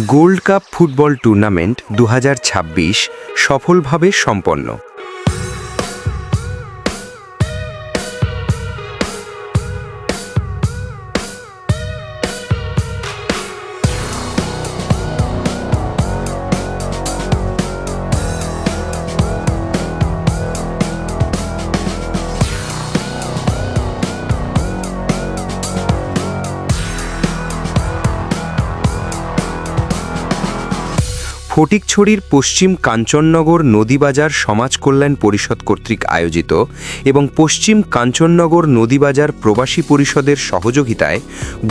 Gold cup football tournament দু হাজার ছাব্বিশ সফলভাবে সম্পন্ন। ফটিকছড়ির পশ্চিম কাঞ্চননগর নদীবাজার সমাজ কল্যাণ পরিষদ কর্তৃক আয়োজিত এবং পশ্চিম কাঞ্চননগর নদীবাজার প্রবাসী পরিষদের সহযোগিতায়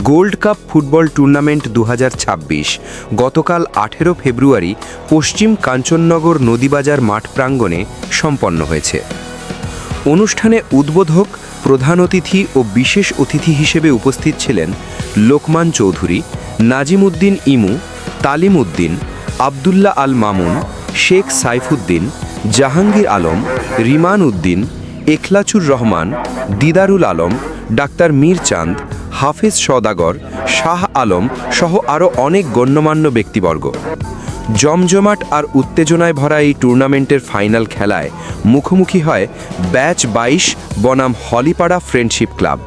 গোল্ড কাপ ফুটবল টুর্নামেন্ট দু হাজার ছাব্বিশ গতকাল আঠেরো ফেব্রুয়ারি পশ্চিম কাঞ্চননগর নদীবাজার মাঠ প্রাঙ্গণে সম্পন্ন হয়েছে। অনুষ্ঠানে উদ্বোধক প্রধান অতিথি ও বিশেষ অতিথি হিসেবে উপস্থিত ছিলেন লোকমান চৌধুরী নাজিম উদ্দিন ইমু তালিম উদ্দিন আবদুল্লাহ আল মামুন, শেখ সাইফুদ্দিন, জাহাঙ্গীর আলম, রিমান উদ্দিন, এখলাচুর রহমান, দিদারুল আলম, ডাক্তার মীর চাঁদ, হাফেজ সদাগর শাহ আলম সহ আরও অনেক গণ্যমান্য ব্যক্তিবর্গ। জমজমাট আর উত্তেজনায় ভরা এই টুর্নামেন্টের ফাইনাল খেলায় মুখোমুখি হয় ব্যাচ বাইশ বনাম হলিপাড়া ফ্রেন্ডশিপ ক্লাব।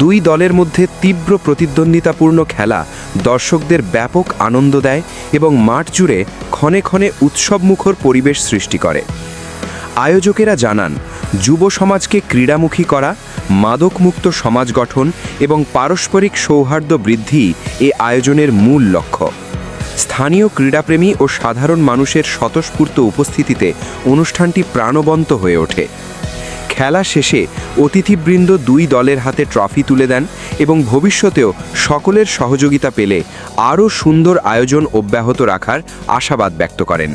দুই দলের মধ্যে তীব্র প্রতিদ্বন্দ্বিতাপূর্ণ খেলা দর্শকদের ব্যাপক আনন্দ দেয় এবং মাঠ জুড়ে ক্ষণে ক্ষণে উৎসবমুখর পরিবেশ সৃষ্টি করে। আয়োজকেরা জানান, যুব সমাজকে ক্রীড়ামুখী করা, মাদকমুক্ত সমাজ গঠন এবং পারস্পরিক সৌহার্দ্য বৃদ্ধি এ আয়োজনের মূল লক্ষ্য। স্থানীয় ক্রীড়াপ্রেমী ও সাধারণ মানুষের স্বতঃস্ফূর্ত উপস্থিতিতে অনুষ্ঠানটি প্রাণবন্ত হয়ে ওঠে। খেলা শেষে অতিথিবৃন্দ দুই দলের হাতে ট্রফি তুলে দেন এবং ভবিষ্যতেও সকলের সহযোগিতা পেলে আরও সুন্দর আয়োজন অব্যাহত রাখার আশাবাদ ব্যক্ত করেন।